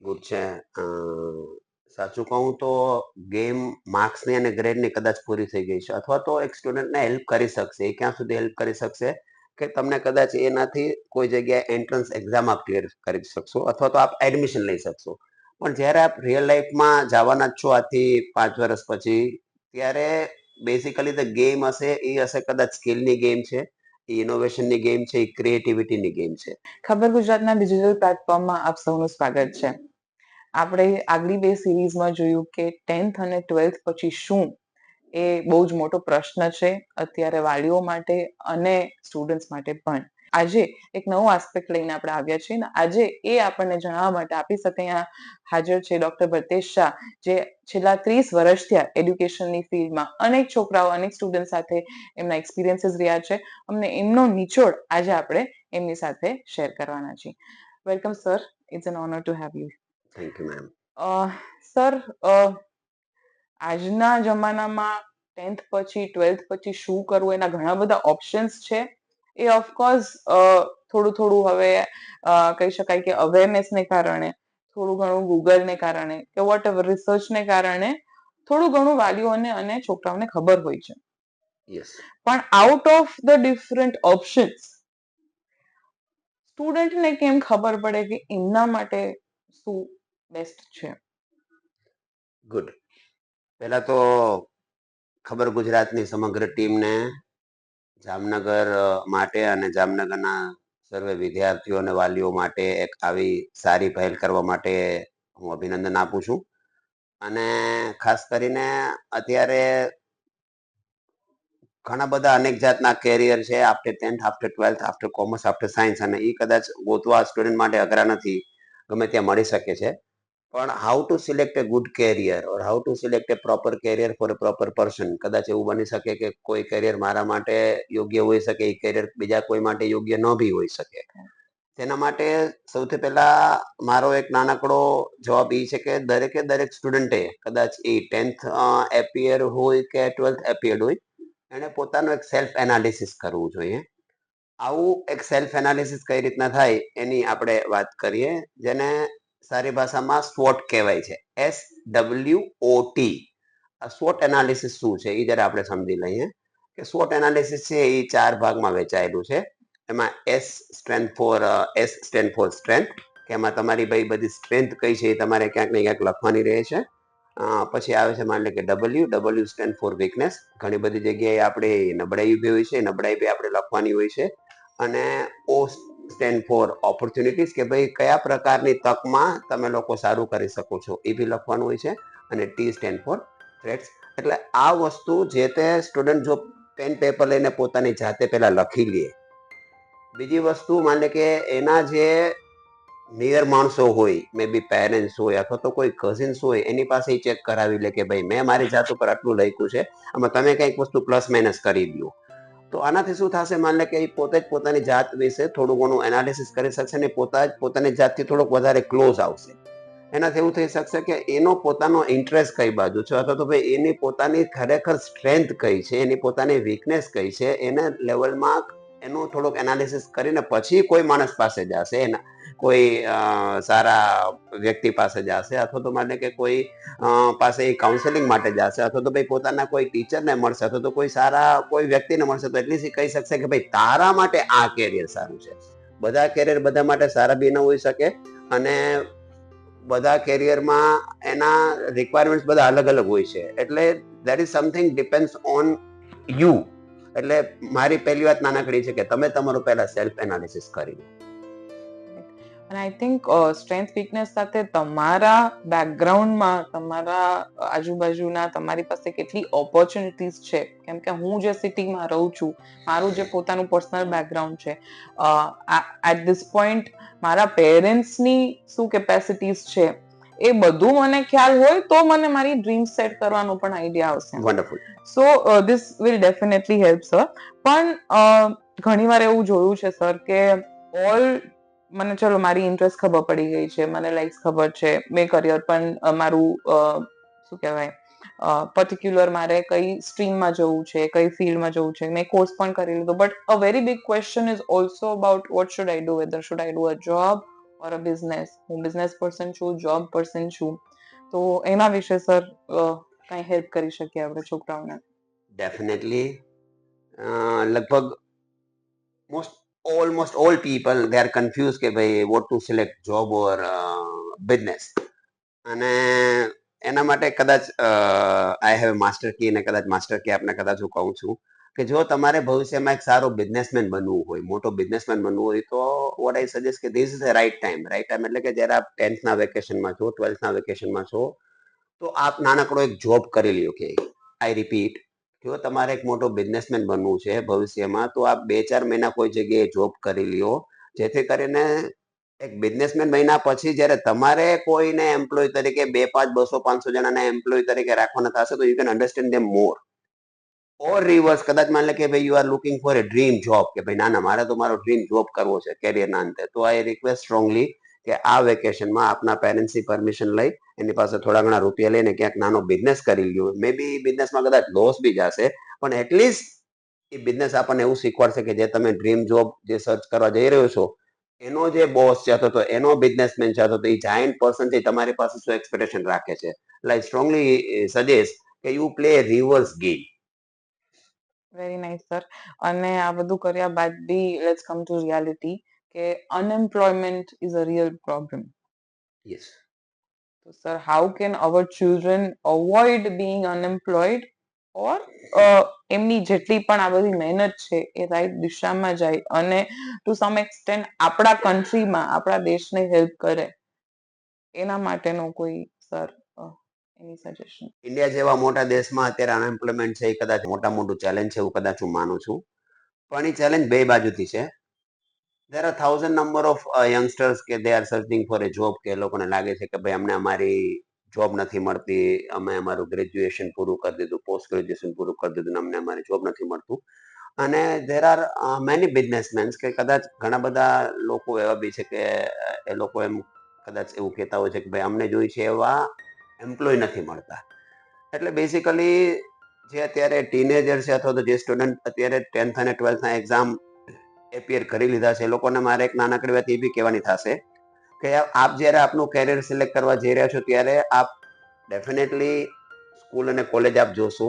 Good છે. સાચું કહું તો ગેમ માર્ક્સની અને ગ્રેડની કદાચ પૂરી થઈ ગઈ છે. અથવા તો એક સ્ટુડન્ટને હેલ્પ કરી શકશે, એ ક્યાં સુધી હેલ્પ કરી શકશે કે તમને કદાચ એનાથી કોઈ જગ્યાએ એન્ટ્રન્સ એક્ઝામ આપ ક્લિયર કરી શકશો, અથવા તો આપ એડમિશન લઈ શકશો. પણ જ્યારે આપ રિયલ લાઈફમાં જવાના જ છો આથી પાંચ વર્ષ પછી, ત્યારે બેસિકલી ધ ગેમ હશે, એ હશે કદાચ સ્કિલની ગેમ છે. એ ઇનોવેશનની ગેમ છે, એ ક્રિએટિવિટીની ગેમ છે. ખબર ગુજરાતના ડિજિટલ પ્લેટફોર્મમાં આપ સૌનું સ્વાગત છે. આપણે આગલી બે સિરીઝમાં જોયું કે ટેન્થ અને ટ્વેલ્થ પછી શું એ બહુ જ મોટો પ્રશ્ન છે, અત્યારે વાલીઓ માટે અને સ્ટુડન્ટ્સ માટે પણ. આજે એક નવો આસ્પેક્ટ લઈને આપણે આવ્યા છીએ ને આજે એ આપણને જણાવવા માટે આપણી સાથે અહીંયા હાજર છે ડોક્ટર ભરતેશ શાહ જે છેલ્લા ત્રીસ વર્ષથી એડ્યુકેશનની ફિલ્ડમાં અનેક છોકરાઓ અનેક સ્ટુડન્ટ સાથે એમના એક્સપિરિયન્સીસ રહ્યા છે. અમને એમનો નિચોડ આજે આપણે એમની સાથે શેર કરવાના છીએ. Welcome sir it's an honour to have you thank you ma'am sir આજના જમાનામાં ટેન્થ પછી ટ્વેલ્થ પછી શું કરવું એના ઘણા બધા ઓપ્શન્સ છે. એ ઓફકોર્સ થોડું થોડું હવે કહી શકાય કે અવેરનેસને કારણે થોડું ઘણું ગૂગલને કારણે કે વોટ એવર રિસર્ચને કારણે થોડું ઘણું વાલીઓને અને છોકરાઓને ખબર હોય છે. યસ પણ out of the different options સ્ટુડન્ટને કેમ ખબર પડે કે એમના માટે શું બેસ્ટ છે? ગુડ પહેલા તો ખબર ગુજરાતની સમગ્ર ટીમને જામનગર માટે અને જામનગરના સર્વે વિદ્યાર્થીઓ અને વાલીઓ માટે એક આવી સારી પહેલ કરવા માટે હું અભિનંદન આપું છું. અને ખાસ કરીને અત્યારે ઘણા બધા અનેક જાતના કેરિયર છે after tenth after twelfth after commerce after science અને એ કદાચ ગોતવા સ્ટુડન્ટ માટે અઘરા નથી, ગમે ત્યાં મળી શકે છે. પણ how to select a good career or how to select a proper career for a proper person કદાચ એવું બની શકે કે કોઈ કેરિયર મારા માટે યોગ્ય હોઈ શકે, એ કેરિયર બીજા કોઈ માટે યોગ્ય ન બી હોઈ શકે. તેના માટે સૌથી પહેલા મારો એક નાનકડો જવાબ એ છે કે દરેકે દરેક સ્ટુડન્ટે કદાચ એ ટેન્થ એપિયર હોય કે ટ્વેલ્થ એપિયર હોય એણે પોતાનું એક સેલ્ફ એનાલિસિસ કરવું જોઈએ. આવું એક સેલ્ફ એનાલિસિસ કઈ રીતના થાય એની આપણે વાત કરીએ, જેને સારી ભાષામાં સ્વોટ કહેવાય છે. એસ ડબલ્યુ ઓ ટી સ્વોટ એનાલિસિસ શું છે? એ જરા આપણે સમજી લઈએ. કે સ્વોટ એનાલિસિસ છે એ ચાર ભાગમાં વહેંચાયેલું છે. એમાં S strength for S stand for strength કે એમાં તમારી ભાઈ બધી સ્ટ્રેન્થ કઈ છે એ તમારે ક્યાંક ને ક્યાંક લખવાની રહે છે. પછી આવે છે માની લે કે W W stand for weakness ઘણી બધી જગ્યાએ આપણે નબળાઈ ઊભી હોય છે, નબળાઈ બી આપણે લખવાની હોય છે. અને ઓ સ્ટેન્ડ ફોર ઓપોર્ચ્યુનિટીઝ કે ભાઈ કયા પ્રકારની તકમાં તમે લોકો સારું કરી શકો છો, એ બી લખવાનું હોય છે અને ટી સ્ટેન્ડ ફોર થ્રેટ્સ એટલે આ વસ્તુ જે તે સ્ટુડન્ટ જો પેન પેપર લઈને પોતાની જાતે પહેલાં લખી લે. બીજી વસ્તુ માને કે એના જે નિયર માણસો હોય મે બી પેરેન્ટ્સ હોય અથવા તો કોઈ કઝિન્સ હોય, એની પાસે ચેક કરાવી લે કે ભાઈ મેં મારી જાત ઉપર આટલું લખ્યું છે. આમાં તમે કંઈક વસ્તુ પ્લસ માઇનસ કરી દો. તો આનાથી શું થશે? માન લે કે એ પોતે જ પોતાની જાત વિશે થોડું ઘણું એનાલિસિસ કરી શકશે અને પોતા જ પોતાની જાતથી થોડોક વધારે ક્લોઝ આવશે. એનાથી એવું થઈ શકશે કે એનો પોતાનો ઇન્ટરેસ્ટ કઈ બાજુ છે? અથવા તો ભાઈ એની પોતાની ખરેખર સ્ટ્રેન્થ કઈ છે? એની પોતાની વીકનેસ કઈ છે? એના લેવલમાં એનું થોડુંક એનાલિસિસ કરીને પછી કોઈ માણસ પાસે જશે, એના કોઈ સારા વ્યક્તિ પાસે જશે અથવા તો માને કે કોઈ પાસે કાઉન્સેલિંગ માટે જશે અથવા તો ભાઈ પોતાના કોઈ ટીચરને મળશે અથવા તો કોઈ સારા કોઈ વ્યક્તિને મળશે તો એટલી કહી શકશે કે ભાઈ તારા માટે આ કેરિયર સારું છે. બધા કેરિયર બધા માટે સારા બી ન હોઈ શકે અને બધા કેરિયરમાં એના રિક્વાયરમેન્ટ્સ બધા અલગ અલગ હોય છે. એટલે that is something depends on you એટલે મારી પહેલી વાત નાનકડી છે કે તમે તમારું પહેલા સેલ્ફ એનાલિસિસ કરી અને આઈ થિંક સ્ટ્રેન્થ વીકનેસ સાથે તમારા બેકગ્રાઉન્ડમાં તમારા આજુબાજુના, તમારી પાસે કેટલી ઓપોર્ચ્યુનિટીઝ છે? કેમ કે હું જે સિટીમાં રહું છું, મારું જે પોતાનું પર્સનલ બેકગ્રાઉન્ડ છે એટ ધીસ પોઈન્ટ મારા પેરેન્ટ્સની શું કેપેસિટીઝ છે? એ બધું મને ખ્યાલ હોય તો મને મારી ડ્રીમ સેટ કરવાનો પણ આઈડિયા આવશે. Wonderful so this will definitely help sir પણ ઘણીવાર એવું જોયું છે સર કે ઓલ મને ચલો મારી ઇન્ટરેસ્ટ ખબર પડી ગઈ છે મને લાઈક્સ ખબર છે મેં કરિયર પણ મારું શું કહેવાય પર્ટિક્યુલર મારે કઈ સ્ટ્રીમમાં જવું છે કઈ ફિલ્ડમાં જવું છે મેં કોર્સ પણ કરી લીધો. But a very big question is also about what should I do whether should I do a job or a business હું બિઝનેસ પર્સન છું જોબ પર્સન છું તો એના વિશે સર કઈ હેલ્પ કરી શકીએ આપણે છોકરાઓને ડેફિનેટલી લગભગ most almost all people they are confuse કે ભાઈ what to select job or business અને એના માટે કદાચ આઈ હેવ માસ્ટર કી અને કદાચ માસ્ટર કી આપને કદાચ હું કહું છું કે જો તમારે ભવિષ્યમાં એક સારો બિઝનેસમેન બનવું હોય, મોટો બિઝનેસમેન બનવું હોય, તો વોટ આઈ સજેસ્ટ કે this is a right time right time એટલે કે જ્યારે આપ ટેન્થના વેકેશનમાં છો ટ્વેલ્થના વેકેશનમાં છો, તો આપ નાનકડો એક જોબ કરી લ્યો કે આઈ રિપીટ જો તમારે એક મોટો બિઝનેસમેન બનવું છે ભવિષ્યમાં, તો આપ બે ચાર મહિના કોઈ જગ્યાએ જોબ કરી લ્યો, જેથી કરીને એક બિઝનેસમેન મહિના પછી જ્યારે તમારે કોઈને એમ્પ્લોય તરીકે બે, પાંચ, બસો, પાંચસો જણાને એમ્પ્લોય તરીકે રાખવાના થશે, તો you can understand them more or reverse કદાચ માન લે કે ભાઈ you are looking for a dream job કે ભાઈ ના ના મારે તો મારો ડ્રીમ જોબ કરવો છે કેરિયરના અંતે. તો આઈ રિક્વેસ્ટ સ્ટ્રોંગલી કે આ વેકેશનમાં આપના પેરેન્ટ્સની પરમિશન લઈ, એની પાસે થોડા ઘણા રૂપિયા લઈને ક્યાંક નાનો બિઝનેસ કરી લ્યો. મે બી બિઝનેસમાં કદાચ લોસ બી જશે, પણ એટલીસ્ટ એ બિઝનેસ આપણને એવું શીખવાડશે કે જે તમે ડ્રીમ જોબ જે સર્ચ કરવા જઈ રહ્યો છો, એનો જે બોસ છે, અથવા તો એનો બિઝનેસમેન છે, અથવા તો એ જાયન્ટ પર્સન છે તમારી પાસે શું એક્સપેક્ટેશન રાખે છે? લાઈક સ્ટ્રોંગલી સજેસ્ટ કે you play reverse game very nice sir અને આ બધું કર્યા બાદ બી લેટ્સ કમ ટુ રિયાલિટી કે unemployment is a real problem yes તો sir how can our children avoid being unemployed or એમની જેટલી પણ આ બધી મહેનત છે એ રાઈટ દિશામાં જાય. અને ટુ સમ એક્સટેન્ટ આપણા કન્ટ્રીમાં આપણા દેશને હેલ્પ કરે. એના માટેનો કોઈ સર એની સજેશન ઇન્ડિયા જેવા મોટા દેશમાં અત્યારે અનએમ્પ્લોયમેન્ટ છે એ કદાચ મોટા મોટું ચેલેન્જ છે એવું કદાચ હું માનું છું. પણ એ ચેલેન્જ બે બાજુથી છે. There are thousand number of youngsters કે they are searching for a job કે લોકોને લાગે છે કે ભાઈ અમને અમારી જોબ નથી મળતી, અમે અમારું ગ્રેજ્યુએશન પૂરું કરી દીધું પોસ્ટ ગ્રેજ્યુએશન પૂરું કરી દીધું અમને અમારી જોબ નથી મળતું. અને દેર આર મેની બિઝનેસમેન્સ કે કદાચ ઘણા બધા લોકો એવા બી છે કે એ લોકો એમ કદાચ એવું કહેતા હોય છે કે ભાઈ અમને જોઈ છે એવા એમ્પ્લોય નથી મળતા. એટલે બેઝિકલી જે અત્યારે ટીનેજર છે અથવા તો જે સ્ટુડન્ટ અત્યારે ટેન્થ અને ટ્વેલ્થના એક્ઝામ એપિયર કરી લીધા છે, એ લોકોને મારે એક નાનકડી વાત એ બી કહેવાની થશે કે આપ જ્યારે આપનું કેરિયર સિલેક્ટ કરવા જઈ રહ્યા છો ત્યારે આપ ડેફિનેટલી સ્કૂલ અને કોલેજ આપ જોશો.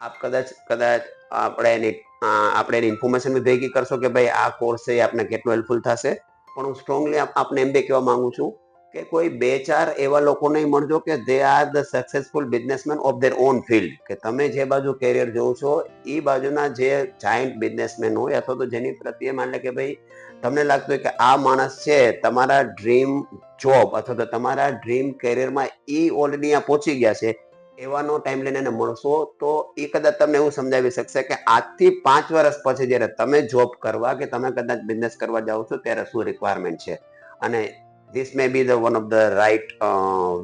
આપ કદાચ કદાચ આપણે એની આપણે એની ઇન્ફોર્મેશન બી ભેગી કરશો કે ભાઈ આ કોર્સ છે આપને કેટલું હેલ્પફુલ થશે. પણ હું સ્ટ્રોંગલી આપને એમ બી કહેવા માંગુ છું કે કોઈ બે ચાર એવા લોકો નહીં મળજો કે they are the successful businessman of their own field કે તમે જે બાજુ કેરિયર જોવો છો, એ બાજુના જે જાયન્ટ બિઝનેસમેન હોય, અથવા તો જેની પ્રત્યે માન કે ભાઈ, તમને લાગતું હોય કે આ માણસ છે, તમારા ડ્રીમ જોબ અથવા તો તમારા ડ્રીમ કેરિયરમાં એ ઓલરેડી આ પહોંચી ગયા છે, એવાનો ટાઈમ લઈને એને મળશો, તો એ કદાચ તમને એવું સમજાવી શકશે કે આજથી પાંચ વર્ષ પછી જ્યારે તમે જોબ કરવા કે તમે કદાચ બિઝનેસ કરવા જાઓ છો, ત્યારે શું રિક્વાયરમેન્ટ છે? અને this may be the one of the right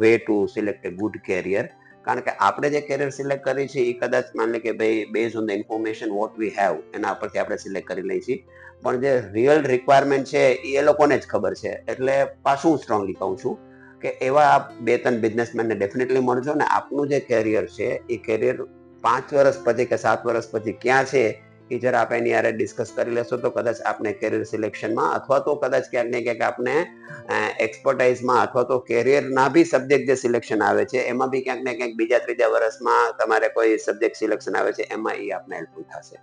way to select a good career કારણ કે આપણે જે કેરિયર સિલેક્ટ કરી છે, એ કદાચ માની લે કે ભાઈ base on the information what we have એના પરથી આપણે સિલેક્ટ કરી લઈએ છીએ. પણ જે રિયલ રિક્વાયરમેન્ટ છે, એ લોકોને જ ખબર છે. એટલે પાછું હું સ્ટ્રોંગલી કહું છું કે એવા બે ત્રણ બિઝનેસમેનને ડેફિનેટલી મળજો ને આપનું જે કેરિયર છે, એ કેરિયર પાંચ વર્ષ પછી કે સાત વર્ષ પછી ક્યાં છે એ જરા આપણે એની યારે ડિસ્કસ કરી લેશો તો કદાચ આપને કેરિયર સિલેક્શનમાં અથવા તો કદાચ ક્યાંક ને ક્યાંક આપને એક્સપર્ટાઇઝમાં અથવા તો કેરિયરના બી સબ્જેક્ટ જે સિલેક્શન આવે છે, એમાં બી ક્યાંક ને ક્યાંક બીજા ત્રીજા વર્ષમાં તમારે કોઈ સબ્જેક્ટ સિલેક્શન આવે છે, એમાં એ આપને હેલ્પફુલ થશે.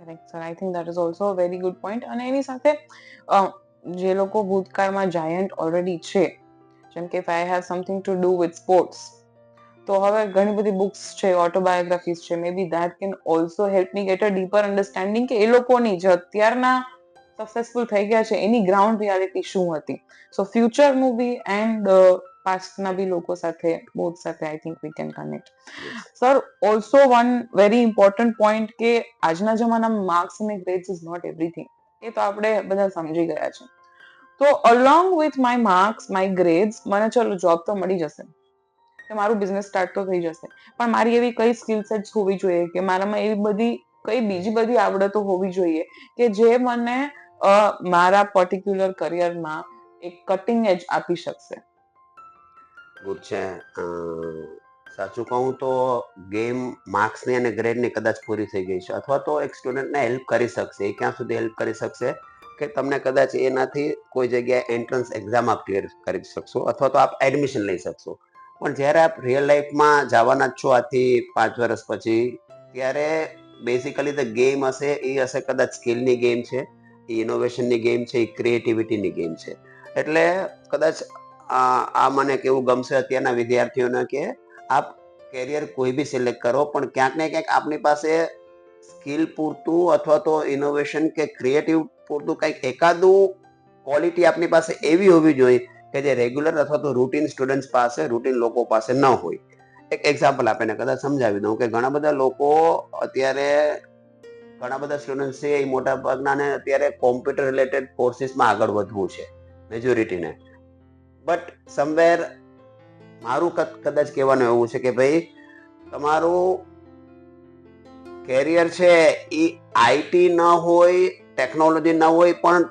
Correct sir I think that is also very good point અને એની સાથે જે લોકો ભૂતકાળમાં જાયન્ટ ઓલરેડી છે, જેમ કે I have something to do with sports તો હવે ઘણી બધી બુક્સ છે ઓટોબાયોગ્રાફીઝ છે maybe that can also help me get a deeper understanding કે એ લોકોની જે અત્યારના સક્સેસફુલ થઈ ગયા છે એની ગ્રાઉન્ડ રિયાલિટી શું હતી. સો ફ્યુચર મૂવી એન્ડ પાસ્ટના બી લોકો સાથે બોથ સાથે I think we can connect sir also one very important point કે આજના જમાનામાં માર્ક્સ અને ગ્રેડ્સ ઇઝ નોટ એવરીથિંગ એ તો આપણે બધા સમજી ગયા છે. તો along with my marks my grades મને ચલો જોબ તો મળી જશે. કે મારું બિઝનેસ સ્ટાર્ટ તો થઈ જશે. પણ મારી એવી કઈ સ્કિલ સેટ્સ હોવી જોઈએ કે મારામાં એવી બધી, કઈ બીજી બધી આવડતો હોવી જોઈએ કે જે મને મારા પર્ટિક્યુલર કરિયરમાં એક કટિંગ એજ આપી શકશે. ગુડ છે. સાચું કહું તો ગેમ માર્ક્સની અને ગ્રેડની કદાચ પૂરી થઈ ગઈ છે. અથવા તો એક સ્ટુડન્ટને હેલ્પ કરી શકશે. એ ક્યાં સુધી હેલ્પ કરી શકશે? કે તમને કદાચ એનાથી કોઈ જગ્યાએ એન્ટ્રન્સ એક્ઝામ આપ ક્લિયર કરી શકશો. અથવા તો આપ એડમિશન લઈ શકશો. પણ જ્યારે આપ રિયલ લાઈફમાં જવાના જ છો આથી પાંચ વર્ષ પછી, ત્યારે બેઝિકલી ધ ગેમ હશે, એ હશે કદાચ સ્કિલની ગેમ છે, એ ઇનોવેશનની ગેમ છે, એ ક્રિએટિવિટીની ગેમ છે. એટલે કદાચ આ મને કેવું ગમશે અત્યારના વિદ્યાર્થીઓને કે આપ કેરિયર કોઈ બી સિલેક્ટ કરો, પણ ક્યાંક ને ક્યાંક આપની પાસે સ્કિલ પૂરતું અથવા તો ઇનોવેશન કે ક્રિએટિવ પૂરતું કંઈક એકાદું ક્વોલિટી આપની પાસે એવી હોવી જોઈએ કે જે રેગ્યુલર અથવા તો રૂટીન સ્ટુડન્ટ્સ પાસે રૂટીન લોકો પાસે ન હોય. એક એક્ઝામ્પલ આપીને કદાચ સમજાવી દઉં કે ઘણા બધા લોકો અત્યારે, ઘણા બધા સ્ટુડન્ટ્સ છે એ મોટા ભાગનાને અત્યારે કોમ્પ્યુટર રિલેટેડ કોર્સિસમાં આગળ વધવું છે મેજોરિટીને બટ સમવેર મારું કદાચ કહેવાનું એવું છે કે ભાઈ, તમારું કેરિયર છે એ આઈટી ન હોય ટેકનોલોજી ન હોય, પણ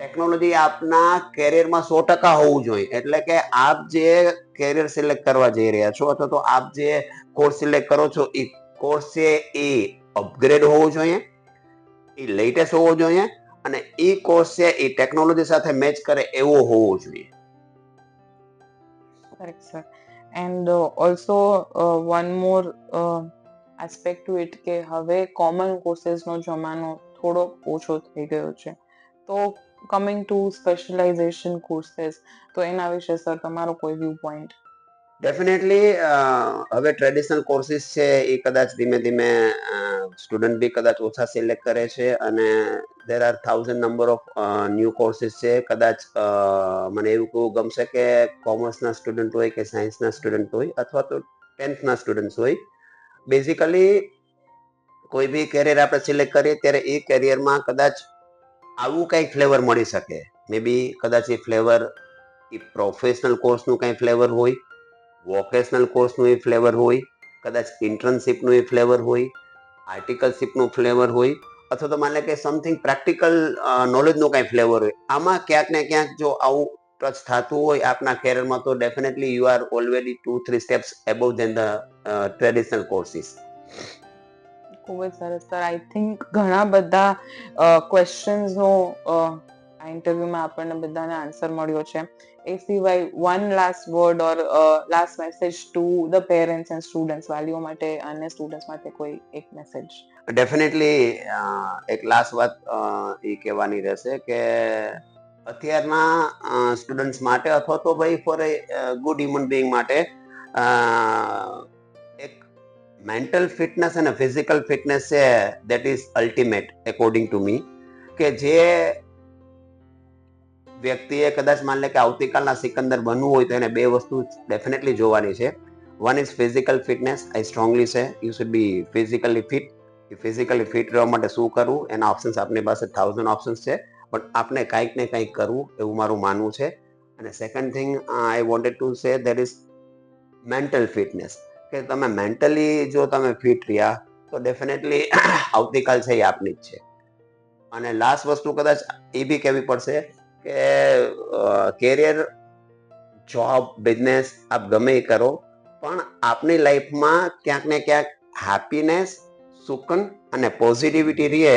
ટેકનોલોજી આપના કેરિયરમાં સો ટકા હોવું જોઈએ. એટલે કે આપ જે કેરિયર સિલેક્ટ કરવા જઈ રહ્યા છો અથવા તો આપ જે કોર્સ સિલેક્ટ કરો છો એ કોર્સ છે એ અપગ્રેડ હોવો જોઈએ. એ લેટેસ્ટ હોવો જોઈએ અને એ કોર્સ છે એ ટેકનોલોજી સાથે મેચ કરે એવો હોવો જોઈએ. Also uh, one more uh, aspect to it કે હવે કોમન કોર્સેસનો જમાનો થોડો ઓછો થઈ ગયો છે. તો કમિંગ ટુ સ્પેશિયલાઇઝેશન કોર્સિસ તો એના વિશે સર તમારો કોઈ વ્યૂ પોઈન્ટ ડેફિનેટલી હવે ટ્રેડિશનલ કોર્સિસ છે, એ કદાચ ધીમે ધીમે સ્ટુડન્ટ બી કદાચ ઓછા સિલેક્ટ કરે છે અને there are thousand number of new courses છે. કદાચ મને એવું કહું ગમશે કે કોમર્સના સ્ટુડન્ટ હોય કે સાયન્સના સ્ટુડન્ટ હોય અથવા તો ટેન્થના સ્ટુડન્ટ્સ હોય. બેઝિકલી કોઈ બી કેરિયર આપણે સિલેક્ટ કરીએ, ત્યારે એ કેરિયરમાં કદાચ આવું કંઈક ફ્લેવર મળી શકે? મે બી કદાચ એ ફ્લેવર એ પ્રોફેશનલ કોર્સનું કંઈ ફ્લેવર હોય વોકેશનલ કોર્સનું એ ફ્લેવર હોય, કદાચ ઇન્ટર્નશીપનું એ ફ્લેવર હોય આર્ટિકલશીપનું ફ્લેવર હોય, અથવા તો માની લે કે સમથિંગ પ્રેક્ટિકલ નોલેજનું કંઈ ફ્લેવર હોય. આમાં ક્યાંક ને ક્યાંક જો આવું ટચ થતું હોય, આપના કેરિયરમાં તો definitely you are already two three steps above than the traditional courses ખૂબ જ સરસ સર આઈ થિંક ઘણા બધા ક્વેશ્ચન્સનો આ ઇન્ટરવ્યુમાં આપણને બધાને આન્સર મળ્યો છે. એ સિવાય one last word or last message to the parents and students વાલીઓ માટે અને સ્ટુડન્ટ્સ માટે કોઈ એક મેસેજ ડેફિનેટલી એક લાસ્ટ વાત એ કહેવાની રહેશે કે અત્યારના સ્ટુડન્ટ્સ માટે અથવા તો ભાઈ for a good human being માટે મેન્ટલ ફિટનેસ અને ફિઝિકલ ફિટનેસ છે that is ultimate according to me કે જે વ્યક્તિએ કદાચ માન લે કે આવતીકાલના સિકંદર બનવું હોય તો એને બે વસ્તુ ડેફિનેટલી જોવાની છે. One is physical fitness I strongly છે you should be physically fit physically fit રહેવા માટે શું કરવું? એના ઓપ્શન્સ આપની પાસે થાઉઝન્ડ ઓપ્શન્સ છે. પણ આપણે કાંઈક ને કંઈક કરવું એવું મારું માનવું છે. અને second thing I wanted to say that is mental fitness કે તમે મેન્ટલી જો તમે ફિટ રહ્યા, તો ડેફિનેટલી આવતીકાલ છે એ આપની જ છે. અને લાસ્ટ વસ્તુ કદાચ એ બી કહેવી પડશે કે કેરિયર જોબ બિઝનેસ આપ ગમે એ કરો, પણ આપની લાઈફમાં ક્યાંક ને ક્યાંક હેપીનેસ સુકન અને પોઝિટિવિટી રહે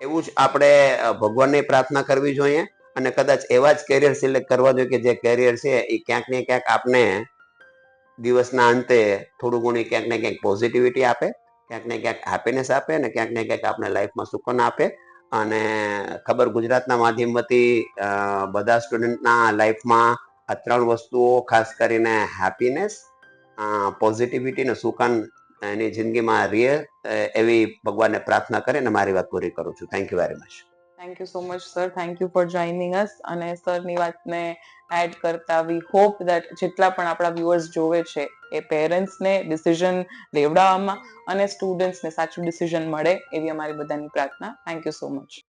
એવું જ આપણે ભગવાનને પ્રાર્થના કરવી જોઈએ. અને કદાચ એવા જ કેરિયર સિલેક્ટ કરવા જોઈએ કે જે કેરિયર છે એ ક્યાંક ને ક્યાંક આપને દિવસના અંતે થોડું ઘણી ક્યાંક ને ક્યાંક પોઝિટિવિટી આપે, ક્યાંક ને ક્યાંક હેપીનેસ આપે અને ક્યાંક ને ક્યાંક આપણે લાઈફમાં સુકન આપે. અને ખબર ગુજરાતના માધ્યમથી બધા સ્ટુડન્ટના લાઈફમાં આ ત્રણ વસ્તુઓ ખાસ કરીને હેપીનેસ પોઝિટિવિટી અને સુકન એની જિંદગીમાં રિયર એવી ભગવાનને પ્રાર્થના કરીને મારી વાત પૂરી કરું છું. Thank you very much thank you so much sir thank you for joining us અને સરની વાતને એડ કરતા વી હોપ દેટ જેટલા પણ આપણા વ્યુઅર્સ જોવે છે, એ પેરેન્ટ્સને ડિસિઝન લેવડાવવામાં અને સ્ટુડન્ટ્સને સાચું ડિસિઝન મળે એવી અમારી બધાની પ્રાર્થના. Thank you so much